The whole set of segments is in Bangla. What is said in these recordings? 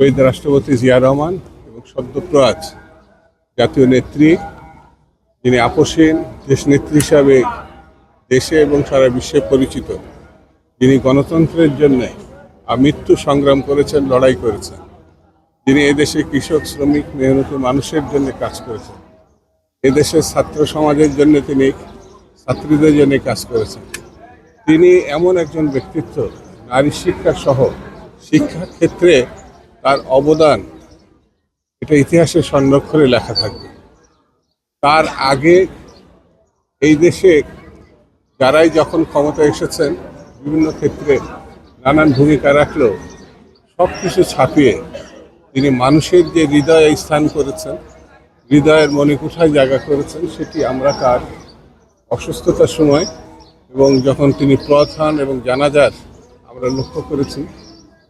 শহীদ রাষ্ট্রপতি জিয়া রহমান এবং সদ্যপ্রয়াত জাতীয় নেত্রী যিনি আপসীন দেশনেত্রী হিসাবে দেশে এবং সারা বিশ্বে পরিচিত, যিনি গণতন্ত্রের জন্য আমৃত্যু সংগ্রাম করেছেন, লড়াই করেছেন, যিনি এদেশে কৃষক, শ্রমিক, মেহনতি মানুষের জন্য কাজ করেছেন, এদেশের ছাত্র সমাজের জন্য তিনি, ছাত্রীদের জন্য কাজ করেছেন। তিনি এমন একজন ব্যক্তিত্ব, নারী শিক্ষা সহ শিক্ষা ক্ষেত্রে তার অবদান, এটা ইতিহাসে সংরক্ষণে লেখা থাকবে। তার আগে এই দেশে যারাই যখন ক্ষমতা এসেছেন, বিভিন্ন ক্ষেত্রে নানান ভূমিকা রাখলেও সব কিছু ছাপিয়ে তিনি মানুষের যে হৃদয়ে স্থান করেছেন, হৃদয়ের মনে কোথায় জায়গা করেছেন, সেটি আমরা তার অসুস্থতার সময় এবং যখন তিনি প্রধান এবং জানাজার আমরা লক্ষ্য করেছি,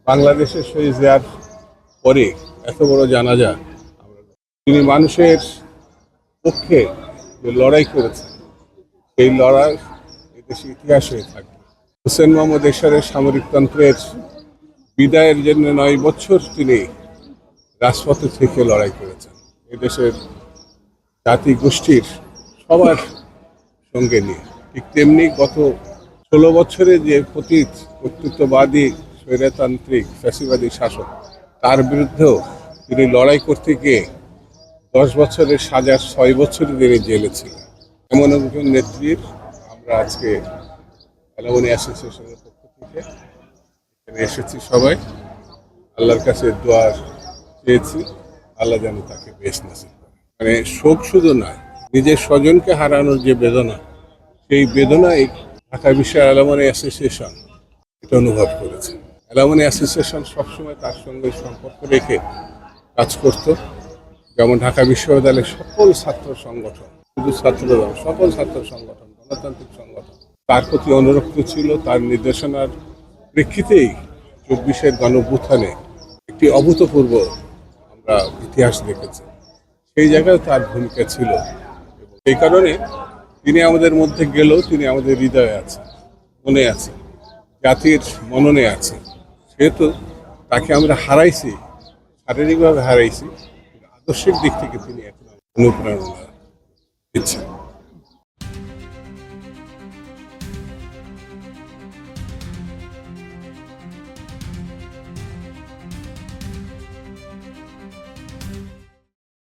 বাংলাদেশের শহীদ জিয়ার পরে এত বড় জানাজা তিনি মানুষের পক্ষে যে লড়াই করেছেন, সেই লড়াই এদেশে ইতিহাস হয়ে থাকবে হোসেন মোহাম্মদ এরশাদের সামরিকতন্ত্রের বিদায়ের জন্য নয় বছর তিনি রাজপথে থেকে লড়াই করেছেন। এদেশের জাতি গোষ্ঠীর সবার সঙ্গে নিয়ে। ঠিক তেমনি গত ষোলো বছরে যে পতীত কর্তৃত্ববাদী স্বৈরতান্ত্রিক ফ্যাসিবাদী শাসক তার বিরুদ্ধেও তিনি লড়াই করতে গিয়ে দশ বছরের সাজার ছয় বছর তিনি জেলে ছিলেন। এমন একজন নেত্রীর আমরা আজকে অ্যালামনি অ্যাসোসিয়েশনের পক্ষ থেকে এখানে এসেছি সবাই। আল্লাহর কাছে দোয়ার চেয়েছি, আল্লাহ যেন তাকে বেশ করে। মানে শোক শুধু নয়, নিজের স্বজনকে হারানোর যে বেদনা, সেই বেদনাই ঢাকা বিশ্ব অ্যালামনি অ্যাসোসিয়েশন এটা অনুভব করেছে। অ্যালামনি অ্যাসোসিয়েশন সবসময় তার সঙ্গে সম্পর্ক রেখে কাজ করত। যেমন ঢাকা বিশ্ববিদ্যালয়ের সকল ছাত্র সংগঠন শুধু ছাত্রদল, সকল ছাত্র সংগঠন, গণতান্ত্রিক সংগঠন, তার প্রতি অনুরক্ত ছিল। তার নির্দেশনার প্রেক্ষিতেই চব্বিশের গণভ্যুত্থানে একটি অভূতপূর্ব আমরা ইতিহাস দেখেছি। সেই জায়গায় তার ভূমিকা ছিল। এই কারণে তিনি আমাদের মধ্যে গেলেও তিনি আমাদের হৃদয়ে আছেন, মনে আছেন, জাতির মননে আছে সেহেতু তাকে আমরা হারাইছি শারীরিকভাবে হারাইছি আদর্শিক দিক থেকে তিনি এখন অনুপ্রেরণা দিচ্ছেন।